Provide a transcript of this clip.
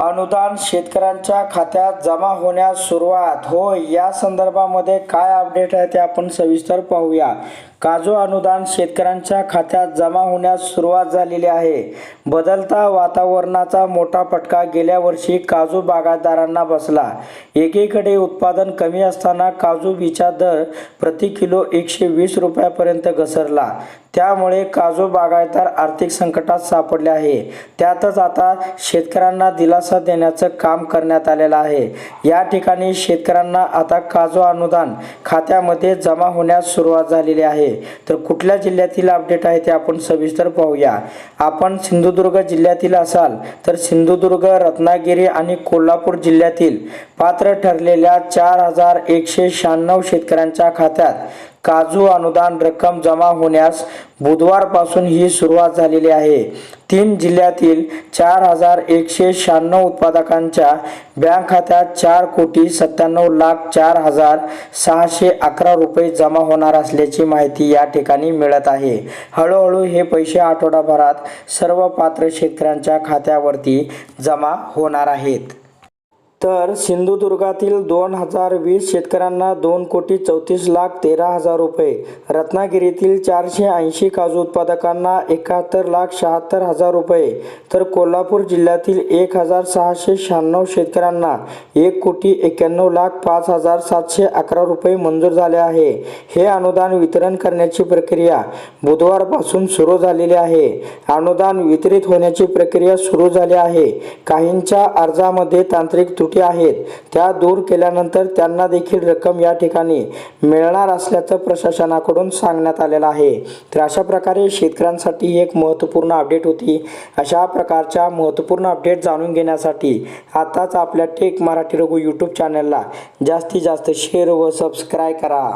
अनुदान शेतकऱ्यांच्या खात्यात जमा होण्यास सुरुवात. होय या संदर्भामध्ये काय अपडेट आहे ते आपण सविस्तर पाहूया. काजू अनुदान शेतकऱ्यांच्या खात्यात जमा होण्यास सुरुवात झालेली आहे. बदलता वातावरणाचा मोठा फटका गेल्या वर्षी काजू बागायतदारांना बसला. एकीकडे उत्पादन कमी असताना काजू बीचा दर प्रति किलो एकशे वीस रुपयापर्यंत घसरला. त्यामुळे काजू बागायतदार आर्थिक संकटात सापडले आहे. त्यातच आता शेतकऱ्यांना दिलासा देण्याचं काम करण्यात आलेलं आहे. या ठिकाणी शेतकऱ्यांना आता काजू अनुदान खात्यामध्ये जमा होण्यास सुरुवात झालेली आहे. तर कुठल्या जिल्ह्यातील अपडेट आहे ते आपण सविस्तर पाहूया. आपण सिंधुदुर्ग जिल्ह्यातील असाल तर सिंधुदुर्ग रत्नागिरी आणि कोल्हापूर जिल्ह्यातील पात्र ठरलेल्या चार हजार एकशे शहाण्णव शेतकऱ्यांच्या खात्यात काजू अनुदान रक्कम जमा होण्यास बुधवारपासून ही सुरुवात झालेली आहे. तीन जिल्ह्यातील चार हजार एकशे शहाण्णव उत्पादकांच्या बँक खात्यात चार कोटी सत्त्याण्णव लाख चार हजार सहाशे अकरा रुपये जमा होणार असल्याची माहिती या ठिकाणी मिळत आहे. हळूहळू हे पैसे आठवडाभरात सर्व पात्र शेतकऱ्यांच्या खात्यावरती जमा होणार आहेत. तर सिंधुदुर्गातील दोन हजार वीस शेतकऱ्यांना दोन कोटी चौतीस लाख तेरा हजार रुपये रत्नागिरीतील चारशे ऐंशी काजू उत्पादकांना एकाहत्तर लाख शहात्तर हजार रुपये तर कोल्हापूर जिल्ह्यातील एक हजार सहाशे शहाण्णव शेतकऱ्यांना एक कोटी एक्क्याण्णव लाख पाच हजार सातशे अकरा रुपये मंजूर झाले आहे. हे अनुदान वितरण करण्याची प्रक्रिया बुधवारपासून सुरू झालेली आहे. अनुदान वितरित होण्याची प्रक्रिया सुरू झाली आहे. काहींच्या अर्जामध्ये तांत्रिक त्रुटी आहेत त्या दूर केल्यानंतर त्यांना देखील रक्कम या ठिकाणी मिळणार असल्याचं प्रशासनाकडून सांगण्यात आलेलं आहे. तर अशा प्रकारे शेतकऱ्यांसाठी एक महत्त्वपूर्ण अपडेट होती. अशा प्रकारच्या महत्त्वपूर्ण अपडेट जाणून घेण्यासाठी आताच आपल्या टेक मराठी रघु यूट्यूब चॅनलला जास्तीत जास्त शेअर व सबस्क्राईब करा.